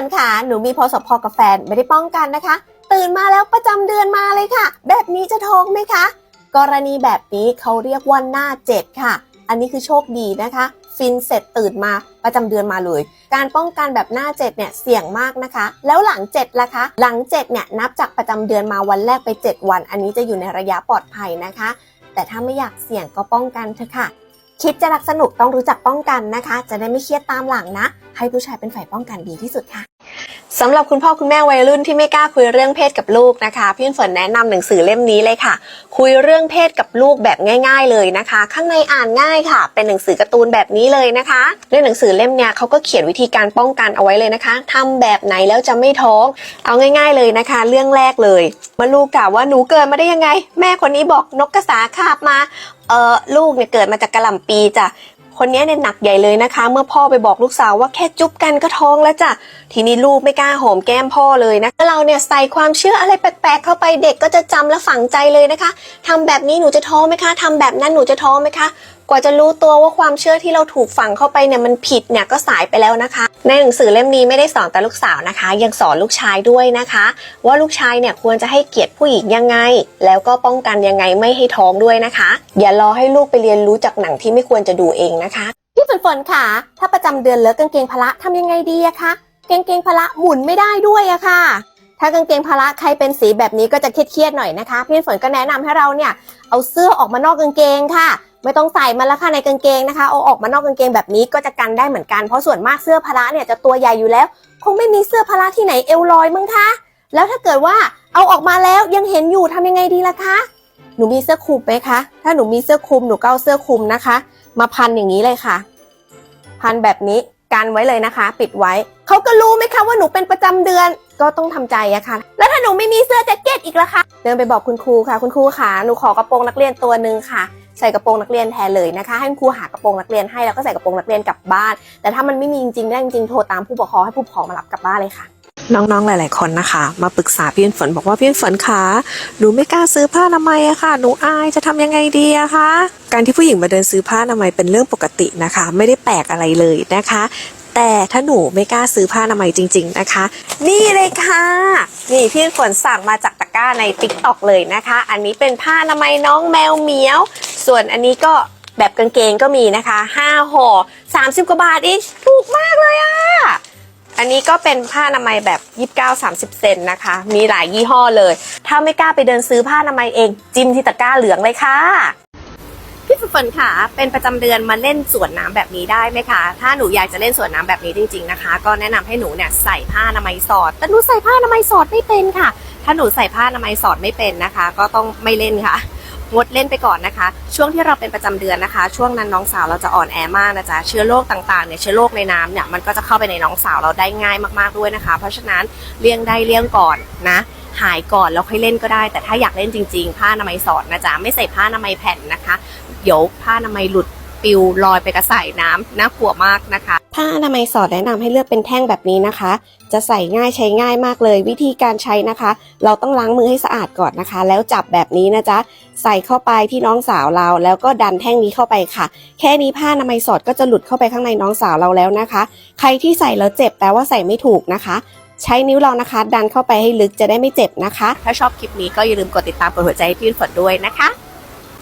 นค่ะ หนูมีพอสพกับแฟนไม่ได้ป้องกันนะคะ ตื่นมาแล้วประจำเดือนมาเลยค่ะ แบบนี้จะท้องไหมคะ กรณีแบบนี้เขาเรียกว่าหน้าเจ็ดค่ะ อันนี้คือโชคดีนะคะ ฟินเสร็จตื่นมาประจำเดือนมาเลย การป้องกันแบบหน้าเจ็ดเนี่ยเสี่ยงมากนะคะ แล้วหลังเจ็ดล่ะคะ หลังเจ็ดเนี่ยนับจากประจำเดือนมาวันแรกไป 7 วัน อันนี้จะอยู่ในระยะปลอดภัยนะคะ แต่ถ้าไม่อยากเสี่ยงก็ป้องกันเถอะค่ะ คิดจะรักสนุกต้องรู้จักป้องกันนะคะ จะได้ไม่เครียดตามหลังนะ ให้ผู้ชายเป็นฝ่ายป้องกันดีที่สุดค่ะ สำหรับคุณพ่อคุณแม่วัยรุ่นที่ไม่กล้าคุยเรื่องเพศกับลูกนะคะพี่ฝนแนะนำหนังสือเล่มนี้เลยค่ะ คุยเรื่องเพศกับลูกแบบง่าย ๆ เลยนะคะ ข้างในอ่านง่ายค่ะ เป็นหนังสือการ์ตูนแบบนี้เลยนะคะ ในหนังสือเล่มเนี้ยเขาก็เขียนวิธีการป้องกันเอาไว้เลยนะคะทำแบบไหนแล้วจะไม่ท้อง เอาง่าย ๆเลยนะคะ เรื่องแรกเลยมาลูกกล่าวว่าหนูเกิดมาได้ยังไง แม่คนนี้บอกนกกระสาคาบมาเออลูกเนี่ยเกิดมาจากกระหล่ำปีจ้ะ คนนี้เนี่ยหนักใหญ่เลยนะคะ เมื่อพ่อไปบอกลูกสาวว่าแค่จุ๊บกันก็ท้องแล้วจ้ะทีนี้ลูกไม่กล้าหอมแก้มพ่อเลยนะเราเนี่ยใส่ความเชื่ออะไรแปลกๆเข้าไปเด็กก็จะจำและฝังใจเลยนะคะทำแบบนี้หนูจะท้องไหมคะทำแบบนั้นหนูจะท้องไหมคะ กว่าจะรู้ตัวว่าความเชื่อที่เราถูกฝังเข้าไปเนี่ยมันผิดเนี่ยก็สายไปแล้วนะคะ ในหนังสือเล่มนี้ไม่ได้สอนแต่ลูกสาวนะคะ ยังสอนลูกชายด้วยนะคะ ว่าลูกชายเนี่ยควรจะให้เกียรติผู้หญิงยังไง แล้วก็ป้องกันยังไงไม่ให้ท้องด้วยนะคะ อย่ารอให้ลูกไปเรียนรู้จากหนังที่ไม่ควรจะดูเองนะคะพี่ฝนฝนค่ะ ถ้าประจำเดือนเลอะกางเกงพละทำยังไงดีอะคะกางเกงพละหมุนไม่ได้ด้วยอะค่ะ ถ้ากางเกงพละใครเป็นสีแบบนี้ก็จะเครียดๆหน่อยนะคะ พี่ฝนก็แนะนำให้เราเนี่ยเอาเสื้อออกมานอกกางเกงค่ะ ไม่ต้องใส่มันละค่ะในกางเกงนะคะเอาออกมานอกกางเกงแบบนี้ก็จะกันได้เหมือนกันเพราะส่วนมากเสื้อพละเนี่ยจะตัวใหญ่อยู่แล้ว คงไม่มีเสื้อพละที่ไหนเอวลอยมั้งคะแล้วถ้าเกิดว่าเอาออกมาแล้วยังเห็นอยู่ทำยังไงดีล่ะคะหนูมีเสื้อคลุมไหมคะ ถ้าหนูมีเสื้อคลุมหนูก็เอาเสื้อคลุมนะคะ มาพันอย่างนี้เลยค่ะ พันแบบนี้กันไว้เลยนะคะ ปิดไว้ เขาก็รู้ไหมคะว่าหนูเป็นประจำเดือน ก็ต้องทำใจอะค่ะ แล้วถ้าหนูไม่มีเสื้อแจ็คเก็ตอีกล่ะคะเดินไปบอกคุณครูค่ะ คุณครูค่ะหนูขอกระโปรงนักเรียนตัวหนึ่งค่ะ ใส่กระโปรงนักเรียนแทนเลยนะคะ ให้คุณครูหากระโปรงนักเรียนให้แล้วก็ใส่กระโปรงนักเรียนกลับบ้าน แต่ถ้ามันไม่มีจริงๆได้จริงๆโทรตามผู้ปกครองให้ผู้ปกครองมารับกลับบ้านเลยค่ะ น้องๆ หลาย ๆ คนนะคะ มาปรึกษาพี่ฝนบอกว่าพี่ฝนคะหนูไม่กล้าซื้อผ้าอนามัยอะค่ะ หนูอายจะทำยังไงดีอะคะ การที่ผู้หญิงมาเดินซื้อผ้าอนามัยเป็นเรื่องปกตินะคะ ไม่ได้แปลกอะไรเลยนะคะ แต่ถ้าหนูไม่กล้าซื้อผ้าอนามัยจริง ๆนะคะ นี่เลยค่ะ นี่พี่ฝนสั่งมาจากตะกร้าใน t ิ k t o k เลยนะคะ อันนี้เป็นผ้าอนามัยน้องแมวเหมียว ส่วนอันนี้ก็แบบกางเกงก็มีนะคะ5ห่อ30 กว่าบาทเอีกถูกมากเลยอะอันนี้ก็เป็นผ้าอนามัยแบบ 29 30 เซนนะคะ มีหลายยี่ห้อเลย ถ้าไม่กล้าไปเดินซื้อผ้าอนามัยเอง จิ้มที่ตะกร้าเหลืองเลยค่ะ พี่ฝนค่ะ เป็นประจำเดือนมาเล่นสวนน้ำแบบนี้ได้ไหมคะ ถ้าหนูอยากจะเล่นสวนน้ำแบบนี้จริง ๆนะคะ ก็แนะนำให้หนูเนี่ยใส่ผ้าอนามัยสอด แต่หนูใส่ผ้าอนามัยสอดไม่เป็นค่ะ ถ้าหนูใส่ผ้าอนามัยสอดไม่เป็นนะคะ ก็ต้องไม่เล่นค่ะงดเล่นไปก่อนนะคะ ช่วงที่เราเป็นประจำเดือนนะคะ ช่วงนั้นน้องสาวเราจะอ่อนแอมากนะจ๊ะเชื้อโรคต่างๆเนี่ยเชื้อโรคในน้ำเนี่ยมันก็จะเข้าไปในน้องสาวเราได้ง่ายมากๆด้วยนะคะ เพราะฉะนั้นเลี่ยงได้เลี่ยงก่อนนะ หายก่อนแล้วค่อยเล่นก็ได้ แต่ถ้าอยากเล่นจริง ๆ ผ้าอนามัยสอดนะจ๊ะไม่ใส่ผ้าอนามัยแผ่นนะคะ เดี๋ยวผ้าอนามัยหลุดปลิวลอยไปกระใส่น้ำน่ากลัวมากนะคะ ผ้าอนามัยสอดแนะนำให้เลือกเป็นแท่งแบบนี้นะคะ จะใส่ง่ายใช้ง่ายมากเลย วิธีการใช้นะคะ เราต้องล้างมือให้สะอาดก่อนนะคะ แล้วจับแบบนี้นะจ๊ะใส่เข้าไปที่น้องสาวเรา แล้วก็ดันแท่งนี้เข้าไปค่ะ แค่นี้ผ้าอนามัยสอดก็จะหลุดเข้าไปข้างในน้องสาวเราแล้วนะคะ ใครที่ใส่แล้วเจ็บแปลว่าใส่ไม่ถูกนะคะ ใช้นิ้วเรานะคะ ดันเข้าไปให้ลึกจะได้ไม่เจ็บนะคะ ถ้าชอบคลิปนี้ก็อย่าลืมกดติดตามกดหัวใจให้พี่ฝนด้วยนะคะ